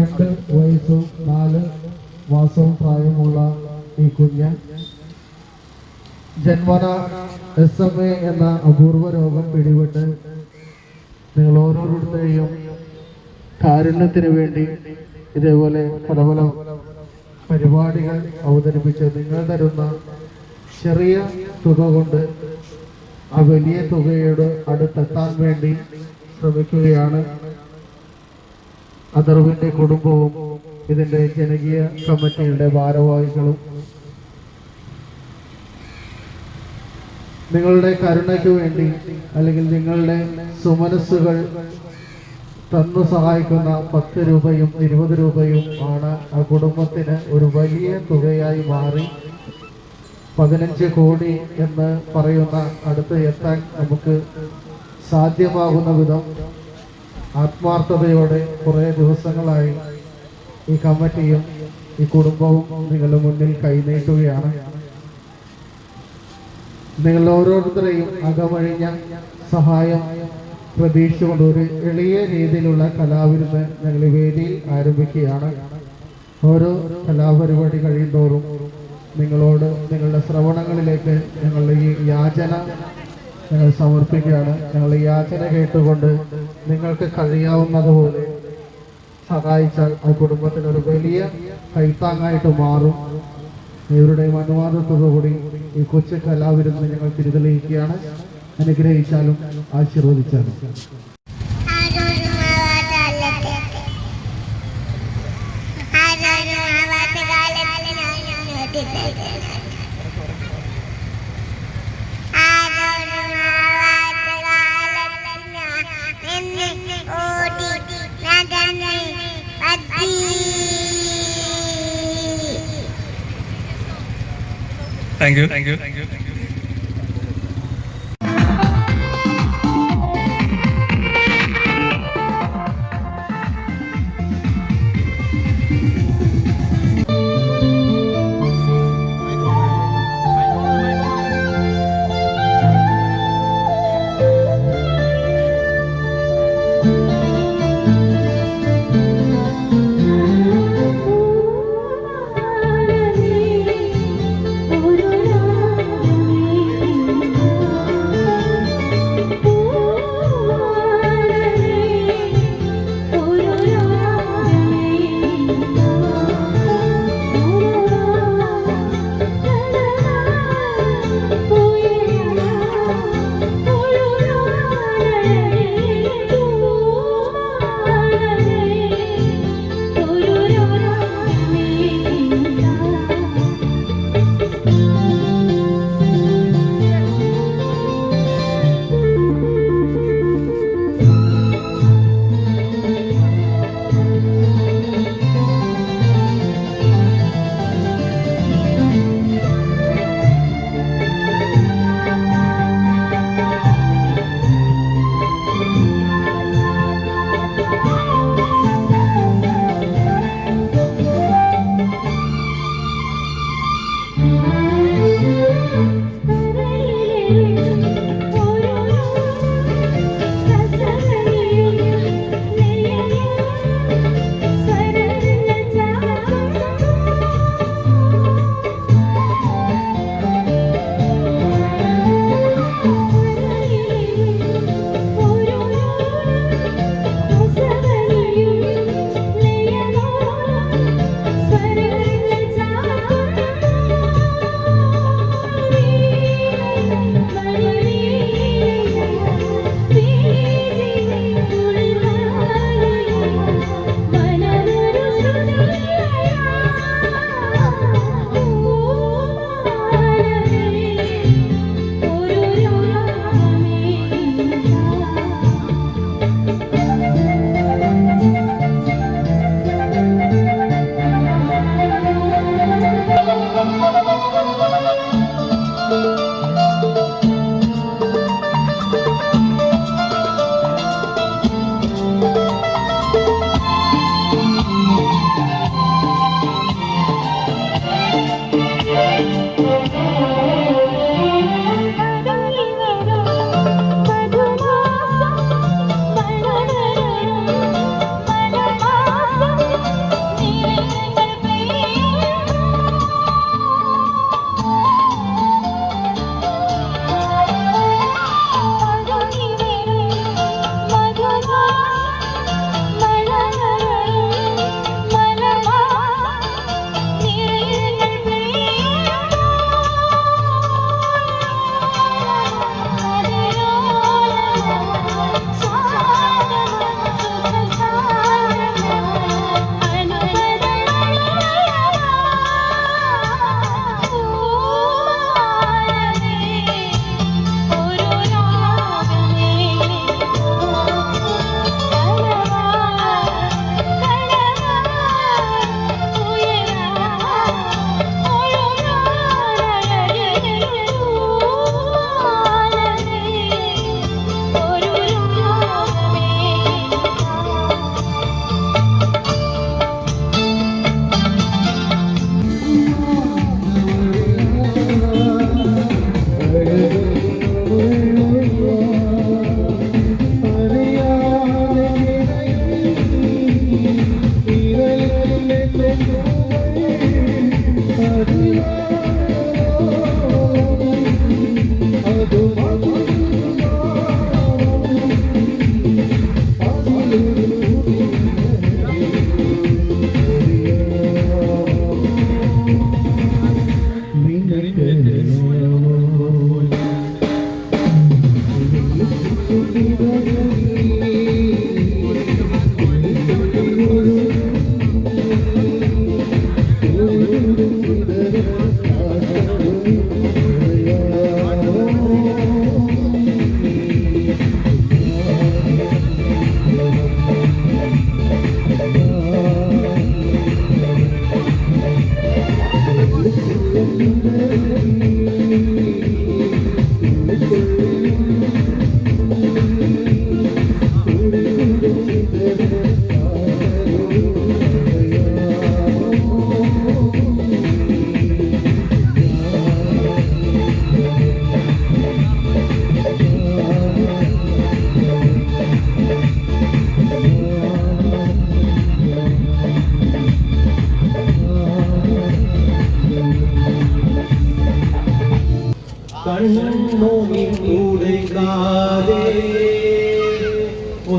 രണ്ട് വയസ്സും നാല് മാസവും പ്രായമുള്ള ഈ കുഞ്ഞ് ജന്മന എസ് എം എ എന്ന അപൂർവ രോഗം പിടിപെട്ട് നിങ്ങൾ ഓരോരുത്തരെയും കാരുണ്യത്തിന് വേണ്ടി ഇതേപോലെ പല പല പരിപാടികൾ അവതരിപ്പിച്ച് നിങ്ങൾ തരുന്ന ചെറിയ തുക കൊണ്ട് ആ വലിയ തുകയോട് അടുത്തെത്താൻ വേണ്ടി ശ്രമിക്കുകയാണ്. അദർവിന്റെ കുടുംബവും ഇതിന്റെ ജനകീയ കമ്മിറ്റിയുടെ ഭാരവാഹികളും. നിങ്ങളുടെ കരുണയ്ക്ക് വേണ്ടി അല്ലെങ്കിൽ നിങ്ങളുടെ സുമനസ്സുകൾ തന്നു സഹായിക്കുന്ന പത്ത് രൂപയും ഇരുപത് രൂപയും ആണ് ആ കുടുംബത്തിന് ഒരു വലിയ തുകയായി മാറി. പതിനഞ്ച് കോടി എന്ന് പറയുന്ന അടുത്ത് എത്താൻ നമുക്ക് സാധ്യമാകുന്ന വിധം ആത്മാർത്ഥതയോടെ കുറേ ദിവസങ്ങളായി ഈ കമ്മിറ്റിയും ഈ കുടുംബവും നിങ്ങളുടെ മുന്നിൽ കൈനീട്ടുകയാണ്. നിങ്ങൾ ഓരോരുത്തരെയും അകമഴിഞ്ഞ സഹായം പ്രതീക്ഷിച്ചുകൊണ്ട് ഒരു എളിയ രീതിയിലുള്ള കലാവിരുന്ന് ഞങ്ങൾ വേദിയിൽ ആരംഭിക്കുകയാണ്. ഓരോ കലാപരിപാടി കഴിയുന്തോറും നിങ്ങളോട് നിങ്ങളുടെ ശ്രവണങ്ങളിലേക്ക് ഞങ്ങളുടെ ഈ യാചന ഞങ്ങൾ സമർപ്പിക്കുകയാണ്. ഞങ്ങൾ യാചന കേട്ടുകൊണ്ട് നിങ്ങൾക്ക് കഴിയാവുന്നതുപോലെ സഹായിച്ചാൽ ആ കുടുംബത്തിന് ഒരു വലിയ കൈത്താങ്ങായിട്ട് മാറും. ഇവരുടെയും അനുവാദത്തോടുകൂടി ഈ കൊച്ചു കലാവിരുന്ന് ഞങ്ങൾ തിരിതെളിയിക്കുകയാണ് അനുഗ്രഹിച്ചാലും ആശീർവദിച്ചാലും. thank you thank you thank you thank you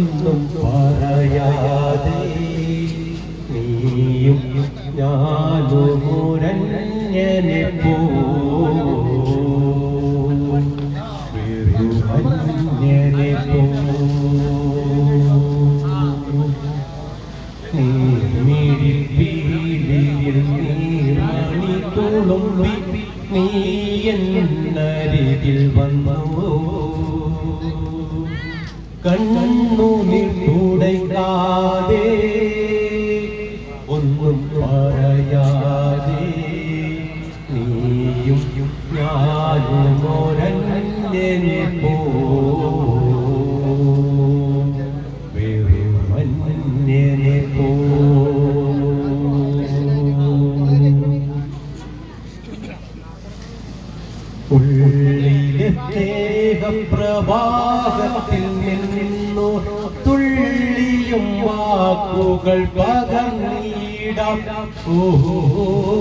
ഒന്നും പറയാതെ നീയും ഞാനും മുരഞ്ഞനെ പോ. വെറുമഞ്ഞനെ പോ നീ മഞ്ഞനെ പോ. ഉള്ളിലെ സ്നേഹപ്രവാഹത്തിൽ നിന്നു തുള്ളിയും വാക്കുകൾ പകർന്നിടാം. ഓഹോ.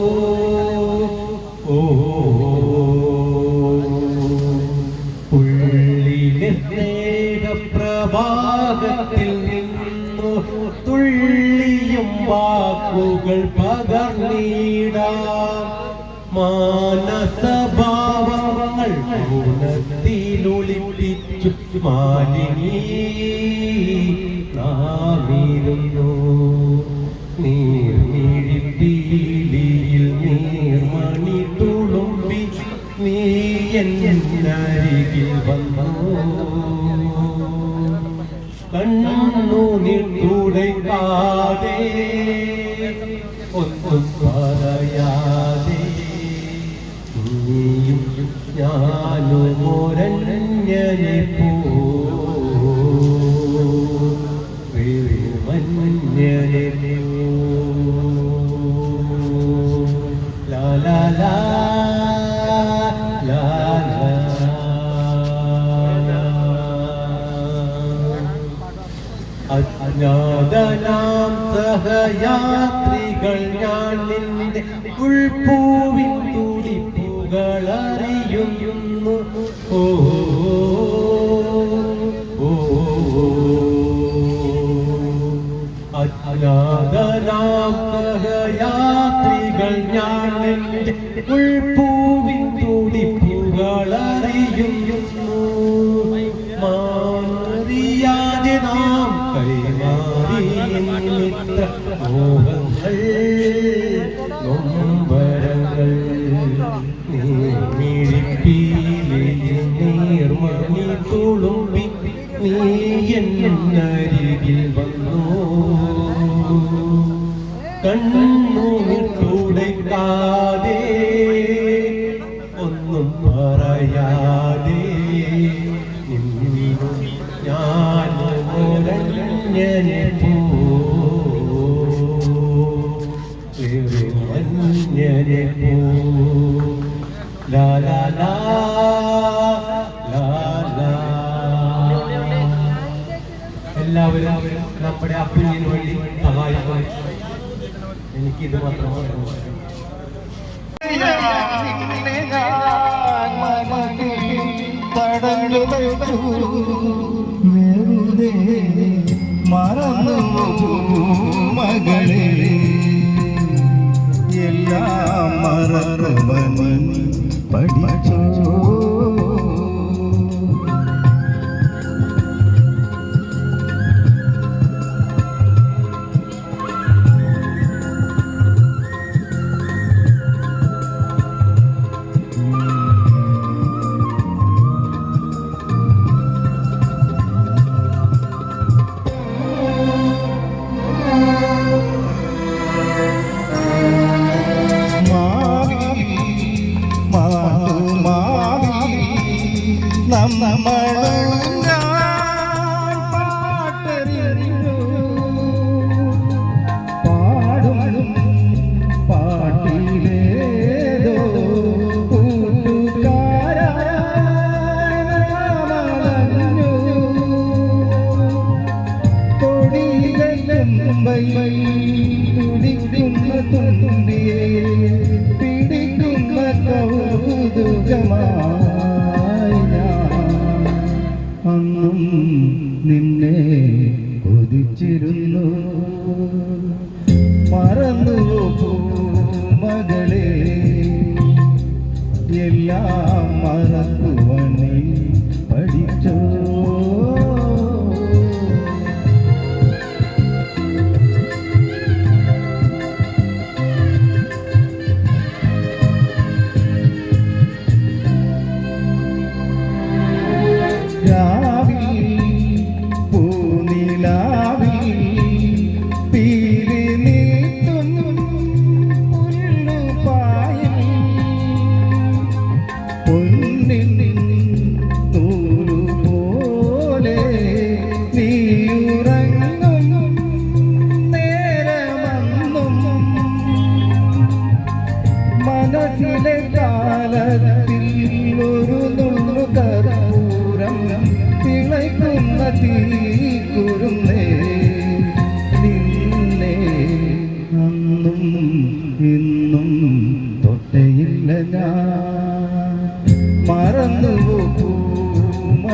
പകർന്നിടാം മാനസഭാവങ്ങൾ ഊണത്തിലൊളിപ്പിച്ചു മാലിനി നാമിരുന്നു. നീർമിഴിപ്പീലിയിൽ നീർമണി തുളുമ്പി നീ എന്നരികിൽ വന്നു. കണ്ണു നിട്ടുടയ്ക്കാതെ ഒന്നും സഹയാത്രികൾ ഞാൻ നിന്റെ ഉൾപൂവിൻ തുടിപ്പുകൾ അറിയുന്നു ഓ അജ്ഞാതനാം സഹയാത്രികൾ ഞാൻ നിന്റെ ഉൾപൂവിൻ തുടിപ്പുകൾ അറിയുന്നു മാറിയാതെ നാം കൈമാറി മിത്ര മോഹങ്ങൾ നൊമ്പരങ്ങൾ നീമിഴിപ്പീലിൽ നീർമണി തുളുമ്പി നീ എന്നരികിൽ വന്നു. കണ്ണു തുടയ്ക്കാതെ എനിക്കിത് മാത്രം പറയാനുള്ളൂ. തടഞ്ഞു വെച്ചു വെറുതെ മറന്നു മകളെ എല്ലാം മറന്നവൻ പഠിച്ചോ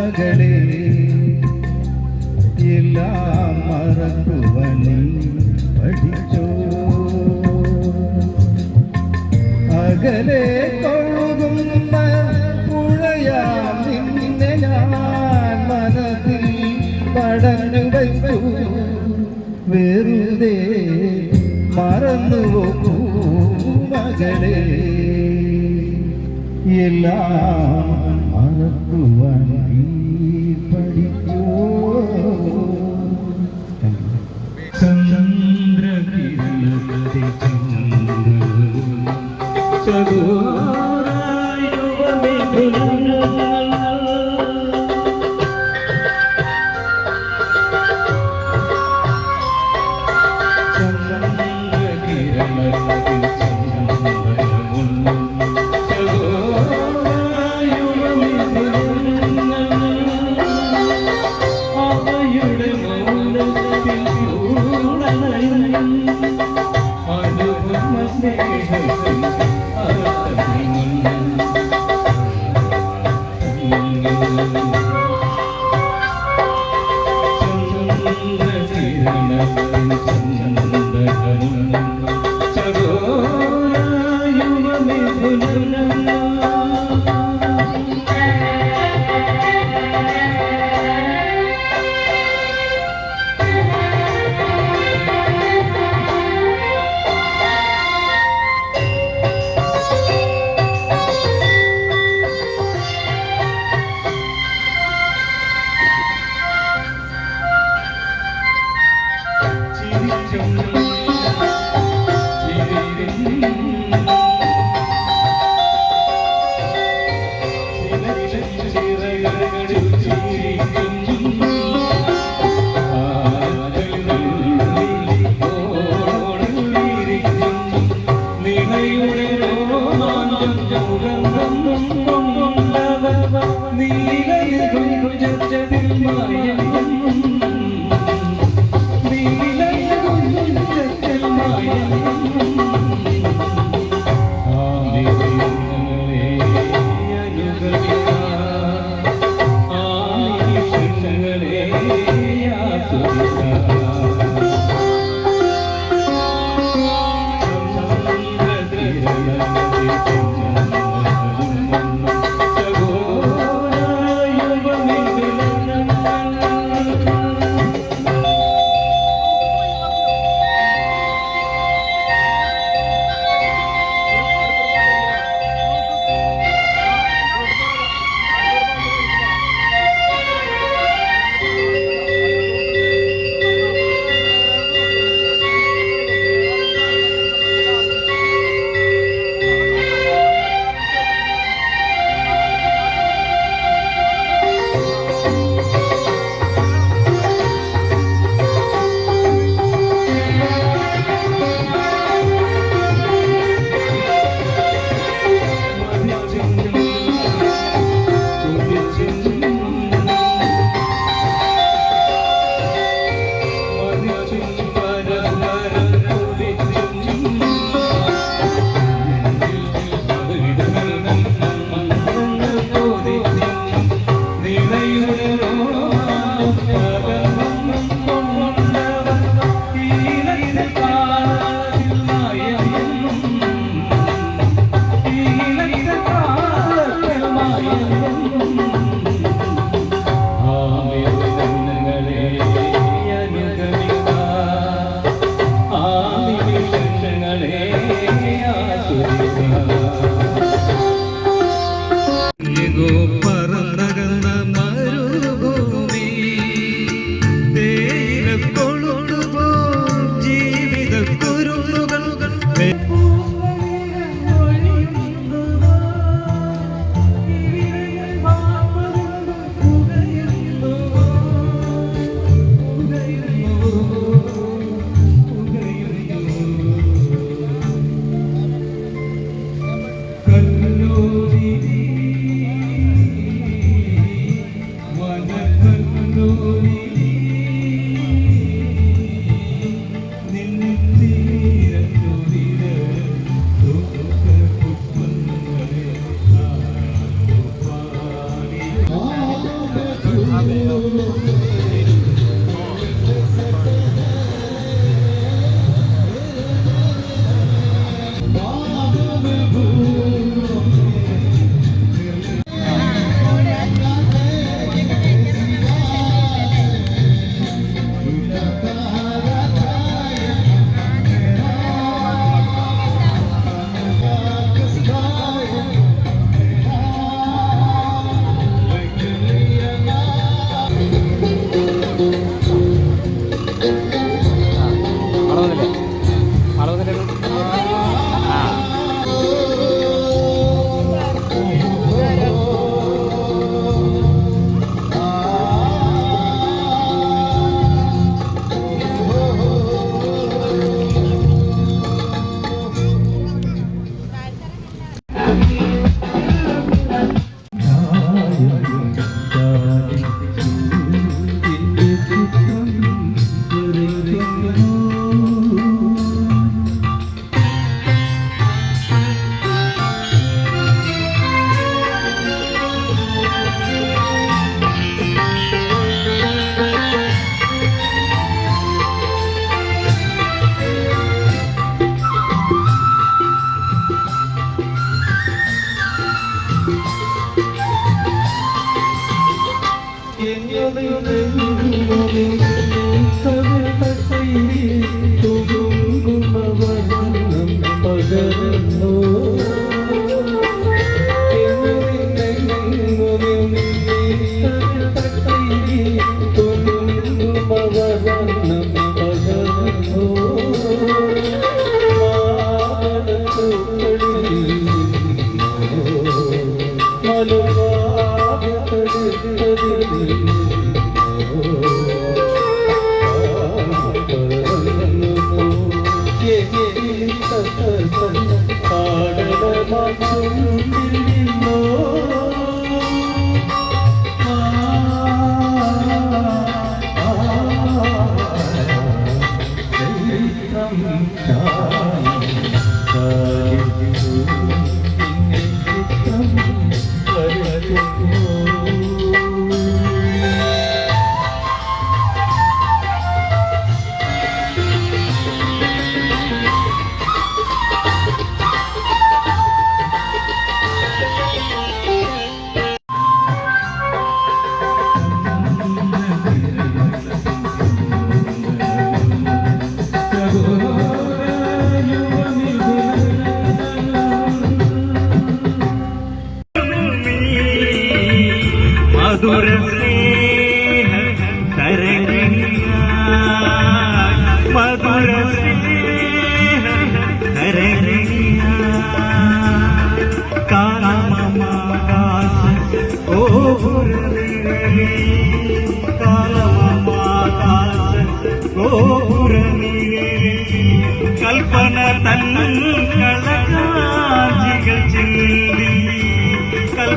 മകളെ എല്ലാം മറക്കുവണി പഠിച്ചോ? അകലെ കൊഴുകുന്ന പുഴയാം നിന്നെ ഞാൻ മനസ്സിൽ പടഞ്ഞു വയ്ക്കൂ. വെറുതെ മറന്നു പോകൂ മകളെ. എല്ലാം ഞങ്ങളെ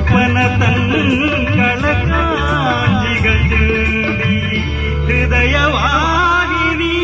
கற்பன தன் கலகாஞ்சிகள் ஹிருதயவாகினி